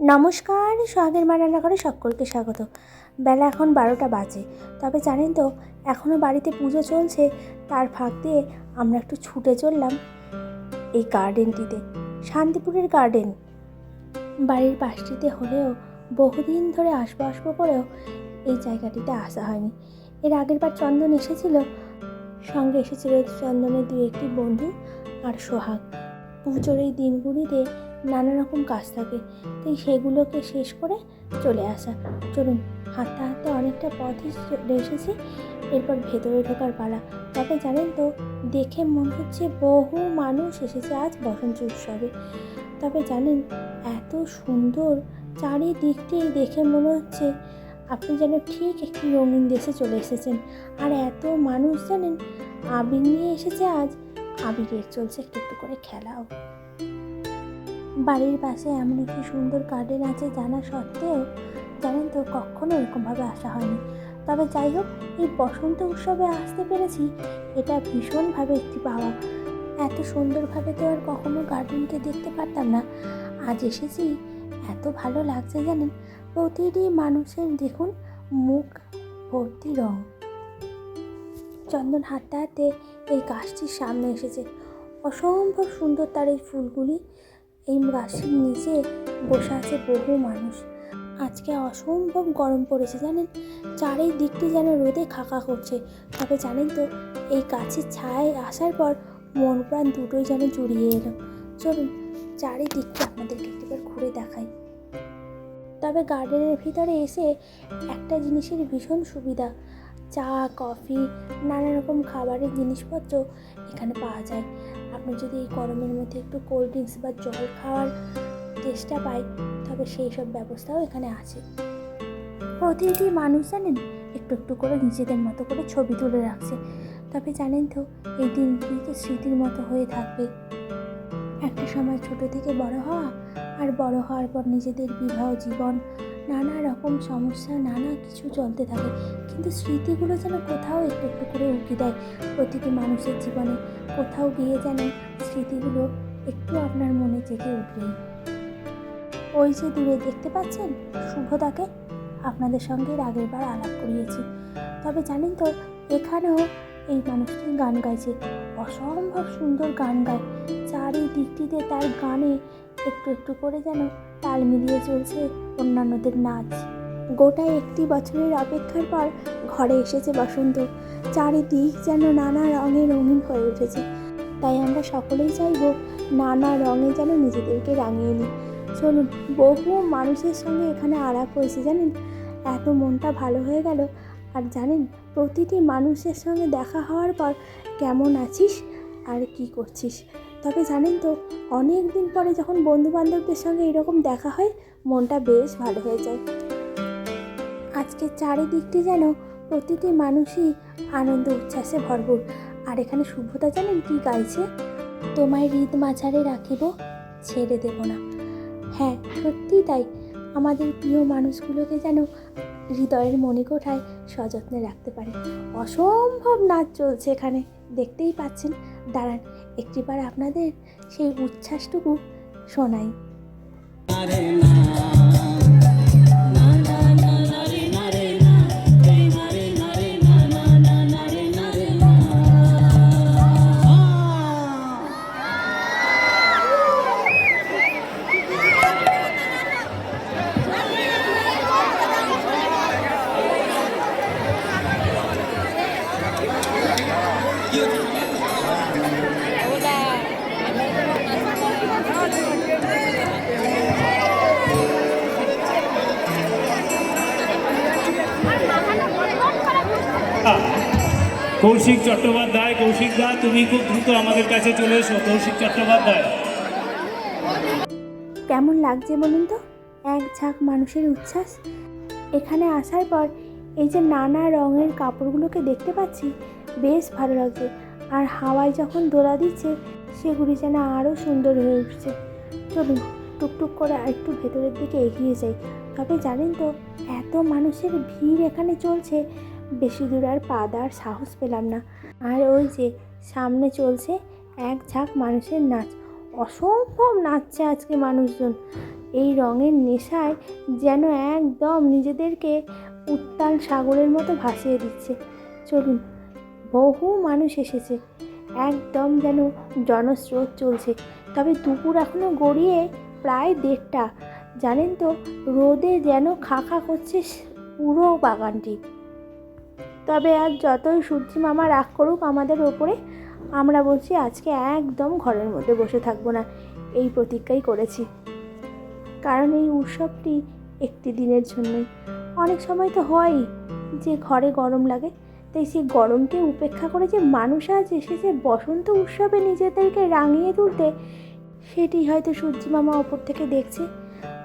নমস্কার, সোহাগের মা রান্নাঘরে সকলকে স্বাগত। বেলা এখন বারোটা বাজে। তবে জানেন তো এখনও বাড়িতে পুজো চলছে, তার ফাঁক দিয়ে আমরা একটু ছুটে চললাম এই গার্ডেনটিতে। শান্তিপুরের গার্ডেন। বাড়ির পাশটিতে হলেও বহুদিন ধরে আসব আসব করেও এই জায়গাটিতে আসা হয়নি। এর আগের বার চন্দন এসেছিল, সঙ্গে এসেছিল চন্দনের দুই একটি বন্ধু আর সোহাগ। পুজোর এই দিনগুলিতে নানা রকম কাজ থাকে। তাই সেগুলোকে শেষ করে চলে আসা। চলুন, হাঁটতে হাঁটতে অনেকটা পথই চলে এসেছি। এরপর ভেতরে ঢোকার পালা। তবে জানেন তো, দেখে মনে হচ্ছে বহু মানুষ এসেছে আজ বসন্ত উৎসবে। তবে জানেন, এত সুন্দর চারিদিকটি দেখে মনে হচ্ছে আপনি যেন ঠিক একটি রঙিন দেশে চলে এসেছেন। আর এত মানুষ জানেন, আবির নিয়ে এসেছে আজ। আবিরের চলছে একটু একটু করে খেলাও। বাড়ির পাশে এমন একটি সুন্দর গার্ডেন আছে জানা সত্ত্বেও জানেন তো কখনো এরকমভাবে আসা হয়নি। তবে যাই হোক, এই বসন্ত উৎসবে আসতে পেরেছি, এটা ভীষণভাবে একটি পাওয়া। এত সুন্দরভাবে তো আর কখনো গার্ডেনকে দেখতে পারতাম না। আজ এসেছি, এত ভালো লাগছে জানেন। প্রতিটি মানুষের দেখুন মুখ ভর্তি রং। চন্দন হাঁটতে হাঁটতে এই গাছটির সামনে এসেছে। অসম্ভব সুন্দর তার এই ফুলগুলি। এই গাছের নিচে বসে আছে বহু মানুষ। আজকে অসম্ভব গরম পড়েছে, জানেন? চারিদিকটি যেন রোদে খাকা করছে। তবে জানেন তো, এই গাছের ছায়ায় আসার পর মন প্রাণ দুটোই যেন জুড়িয়ে এলো। চলুন, চারিদিকটা আপনাদেরকে একটিবার ঘুরে দেখাই। তবে গার্ডেনের ভিতরে এসে একটা জিনিসের ভীষণ সুবিধা। চা, কফি নানা রকম খাবারের জিনিসপত্র এখানে পাওয়া যায়। আপনি যদি এই গরমের মধ্যে একটু কোল্ড ড্রিঙ্কস বা জল খাওয়ার চেষ্টা পাই, তবে সেই সব ব্যবস্থাও এখানে আছে। প্রতিটি মানুষ জানেন, একটু একটু করে নিজেদের মতো করে ছবি তুলে রাখছে। তবে জানেন তো, এই দিনগুলি তো স্মৃতির মতো হয়ে থাকবে। একটা সময় ছোট থেকে বড় হওয়া, আর বড় হওয়ার পর নিজেদের বিবাহ জীবন নানা রকম সমস্যা, নানা কিছু চলতে থাকে। কিন্তু স্মৃতিগুলো যেন কোথাও একটু একটু করে উঁকি দেয়। প্রতিটি মানুষের জীবনে কোথাও গিয়ে যেন স্মৃতিগুলো একটু আপনার মনে জেগে উঠবেই ওই যে দূরে দেখতে পাচ্ছেন, শুভদাকে আপনাদের সঙ্গে আগের বার আলাপ করিয়েছি। তবে জানেন তো, এখানেও এই মানুষটি গান গাইছে। অসম্ভব সুন্দর গান গায়। চারিদিকটিতে তার গানে একটু একটু করে যেন তাল মিলিয়ে চলছে অন্যান্যদের নাচ। গোটা একটি বছরের অপেক্ষার পর ঘরে এসেছে বসন্ত। চারিদিক যেন নানা রঙে রঙিন হয়ে উঠেছে। তাই আমরা সকলেই চাইব নানা রঙে যেন নিজেদেরকে রাঙিয়ে নিই। চলুন, বহু মানুষের সঙ্গে এখানে আলাপ হয়েছে, জানেন? এত মনটা ভালো হয়ে গেল। আর জানেন, প্রতিটি মানুষের সঙ্গে দেখা হওয়ার পর কেমন আছিস আর কি করছিস? তবে জানেন তো, অনেক দিন পরে যখন বন্ধু বান্ধবদের সঙ্গে এরকম দেখা হয়, মনটা বেশ ভালো হয়ে যায়। আজকে চারিদিকটি যেন প্রতিটি মানুষই আনন্দ, উচ্ছ্বাসে ভরপুর। আর এখানে শুভ্রতা জানেন কি গাইছে? তোমায় হৃদ মাঝারে রাখিব, ছেড়ে দেব না। হ্যাঁ সত্যিই তাই। আমাদের প্রিয় মানুষগুলোকে যেন হৃদয়ের মণিকোঠায় সযত্নে রাখতে পারে। অসম্ভব নাচ চলছে এখানে, দেখতেই পাচ্ছেন। দাঁড়ান একটিবার আপনাদের সেই উচ্ছ্বাসটুকু শোনাই। কৌশিক চট্টোপাধ্যায়, কৌশিক দা, তুমি খুব দ্রুত আমাদের কাছে চলে এসো, কৌশিক চট্টোপাধ্যায়। কেমন লাগছে বলুন তো? এক ঝাঁক মানুষের উচ্ছ্বাস। এখানে আসার পর এই যে নানা রঙের কাপড়গুলোকে দেখতে পাচ্ছি, বেশ ভালো লাগছে। আর হাওয়ায় যখন দোলা দিচ্ছে, সেগুলি যেন আরও সুন্দর হয়ে উঠছে। চলুন, টুকটুক করে একটু ভেতরের দিকে এগিয়ে যাই। তবে জানেন তো, এত মানুষের ভিড় এখানে চলছে বেশি দূর আর পা দেওয়ার সাহস পেলাম না। আর ওই যে সামনে চলছে এক ঝাঁক মানুষের নাচ। অসম্ভব নাচছে আজকে মানুষজন। এই রঙের নেশায় যেন একদম নিজেদেরকে উত্তাল সাগরের মতো ভাসিয়ে দিচ্ছে। চলুন, বহু মানুষ এসেছে। একদম যেন জনস্রোত চলছে। তবে দুপুর এখনও গড়িয়ে প্রায় দেড়টা। জানেন তো, রোদে যেন খা খা করছে পুরো বাগানটি। তবে আজ যতই সূর্যি মামা রাগ করুক আমাদের ওপরে, আমরা বলছি আজকে একদম ঘরের মধ্যে বসে থাকব না। এই প্রতিজ্ঞাই করেছি। কারণ এই উৎসবটি একটি দিনের জন্যই। অনেক সময় তো হয়ই যে ঘরে গরম লাগে, তাই সেই গরমকে উপেক্ষা করে যে মানুষ আজ এসেছে বসন্ত উৎসবে নিজেদেরকে রাঙিয়ে তুলতে, সেটি হয়তো সূর্যি মামা ওপর থেকে দেখছে।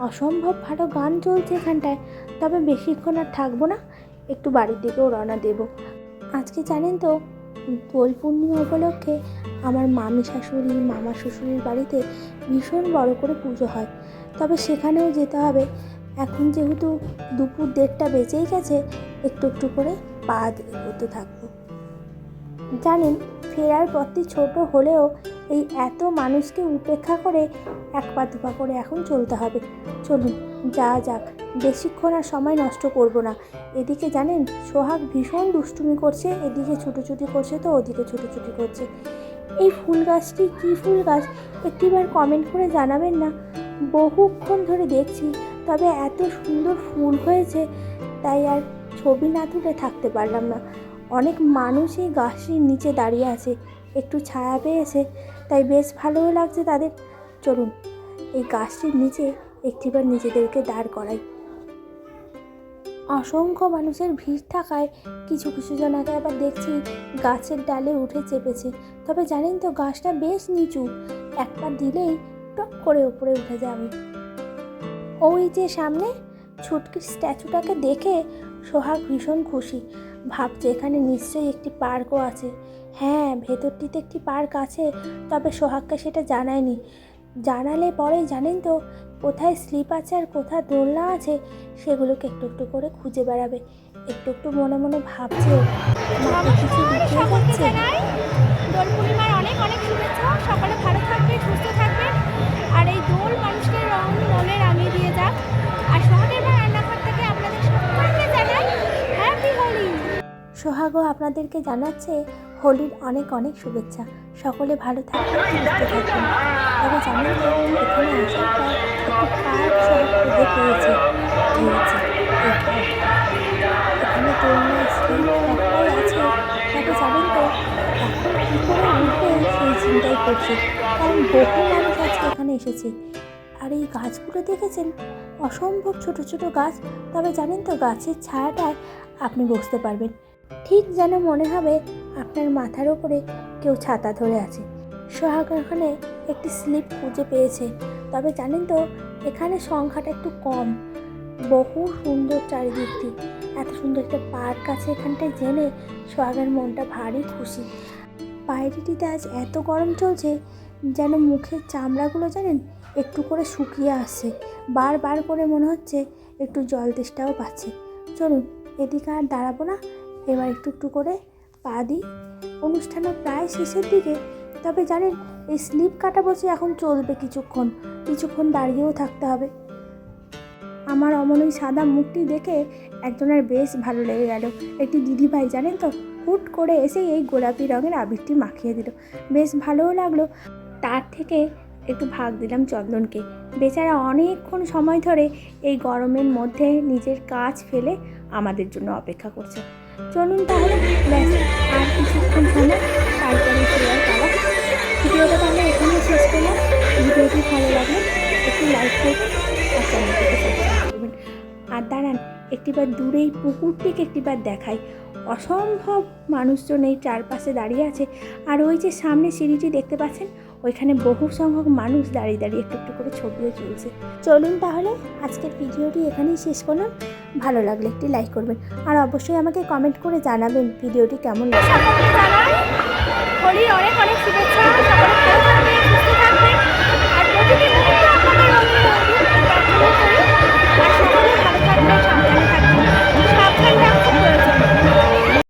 অসম্ভব ভালো গান চলছে এখানটায়, তবে বেশিক্ষণ আর থাকব না। একটু বাড়ির দিকেও রওনা দেব। আজকে জানেন তো, দোল পূর্ণিমা উপলক্ষে আমার মামি শাশুড়ি, মামা শ্বশুরের বাড়িতে ভীষণ বড় করে পুজো হয়। তবে সেখানেও যেতে হবে। এখন যেহেতু দুপুর দেড়টা বেজেই গেছে, একটু একটু করে পা এগোতে থাকব। জানেন, ফেরার পথটি ছোট হলেও এই এত মানুষকে উপেক্ষা করে এক পা দুপা করে এখন চলতে হবে। চলুন যা যাক, বেশিক্ষণ আর সময় নষ্ট করব না। এদিকে জানেন, সোহাগ ভীষণ দুষ্টুমি করছে, এদিকে ছুটোছুটি করছে তো, ওদিকে ছুটোছুটি করছে। এই ফুল গাছটি কী ফুল গাছ? একটিবার কমেন্ট করে জানাবেন না? বহুক্ষণ ধরে দেখছি, তবে এত সুন্দর ফুল হয়েছে, তাই আর ছবি না তুলে থাকতে পারলাম না। অনেক মানুষ এই গাছটির নিচে দাঁড়িয়ে আছে, একটু ছায়া পেয়েছে, তাই বেশ ভালোও লাগছে তাদের। চলুন, এই গাছটির নিচে একটিবার নিজেদেরকে দাঁড় করাই। অসংখ্য মানুষের ভিড় থাকায় কিছু কিছু জনাকে আবার দেখছি গাছের ডালে উঠে চেপেছে। তবে জানেন তো, গাছটা বেশ নিচু। এক পা দিলেই টপ করে উপরে উঠে যাবে। ওই যে সামনে ছুটকির স্ট্যাচুটাকে দেখে সোহাগ ভীষণ খুশি। ভাবছে এখানে নিশ্চয়ই একটি পার্কও আছে। হ্যাঁ ভেতরটিতে একটি পার্ক আছে, তবে সোহাগকে সেটা জানায়নি। জানালে পরে জানেন তো কোথায় স্লিপ আছে আর কোথায় দোলনা আছে সেগুলোকে একটু একটু করে খুঁজে বেড়াবে। একটু একটু মনে মনে ভাবছে কিছু যাচ্ছে দোল পূর্ণিমার অনেক অনেক শুভেচ্ছা। সকলে ভালো থাকবেন সুস্থ থাকবেন আর এই দোল মানুষকে রং মনে দিয়ে যাক। আর শহরের বা রান্নাঘর থেকে আপনাদের সকলকে জানাই হ্যাপি হোলি সোহাগও আপনাদেরকে জানাচ্ছে হোলির অনেক অনেক শুভেচ্ছা। সকলে ভালো থাকবেন সুস্থ তবে জানেন এখানে আসার পর একটু পার্ক সোহাগ খুঁজে পেয়েছে পেয়েছে। এখানে দোলনা স্লিপ আছে। তবে জানেন তো, এখন কী করে উঠবে সেই চিন্তাই করছে। কারণ বহু মানুষ আজকে এখানে এসেছে। আর এই গাছগুলো দেখেছেন? অসম্ভব ছোট ছোট গাছ। তবে জানেন তো, গাছের ছায়াটায় আপনি বসতে পারবেন। ঠিক যেন মনে হবে আপনার মাথার ওপরে কেউ ছাতা ধরে আছে। সোহাগ এখানে একটি স্লিপ খুঁজে পেয়েছে। তবে জানেন তো, এখানে সংখ্যাটা একটু কম। বহু সুন্দর চারিদিকটি। এত সুন্দর একটা পার্ক আছে এখানটায় জেনে সোহাগের মনটা ভারী খুশি। বাইরেটিতে আজ এত গরম চলছে যেন মুখের চামড়াগুলো জানেন একটু করে শুকিয়ে আসছে। বারবার করে মনে হচ্ছে একটু জল তেষ্টাও পাচ্ছে। চলুন, এদিকে আর দাঁড়াবো না। এবার একটু একটু করে পা দিই অনুষ্ঠানও প্রায় শেষের দিকে, তবে জানেন, এই স্লিপ কাটা বসে এখন চলবে কিছুক্ষণ কিছুক্ষণ দাঁড়িয়েও থাকতে হবে। আমার অমন ওই সাদা মুখটি দেখে একজনের বেশ ভালো লেগে গেল। একটি দিদিভাই, জানেন তো, হুট করে এসে এই গোলাপি রঙের আবিরটি মাখিয়ে দিল। বেশ ভালোও লাগল। তার থেকে একটু ভাগ দিলাম চন্দনকে। বেচারা অনেকক্ষণ সময় ধরে এই গরমের মধ্যে নিজের কাজ ফেলে আমাদের জন্য অপেক্ষা করছে। চলুন তাহলে, ব্যাস, আর কিছুক্ষণ সময় তারপরে ফেরার পালা। ভিডিওটা তাহলে এখানে শেষ করলাম। ভিডিওটি ভালো লাগলে একটু লাইক করবেন আর দাঁড়ান, একটিবার দূরে এই পুকুরটিকে একটিবার দেখাই। অসম্ভব মানুষজন এই চারপাশে দাঁড়িয়ে আছে। আর ওই যে সামনে সিঁড়িটি দেখতে পাচ্ছেন ওইখানে বহু সংখ্যক মানুষ দাঁড়িয়ে দাঁড়িয়ে একটু একটু করে ছবিও তুলছে। চলুন তাহলে আজকের ভিডিওটি এখানেই শেষ করলাম। ভালো লাগলে একটি লাইক করবেন। আর অবশ্যই আমাকে কমেন্ট করে জানাবেন ভিডিওটি কেমন হোলির অনেক অনেক শুভেচ্ছা।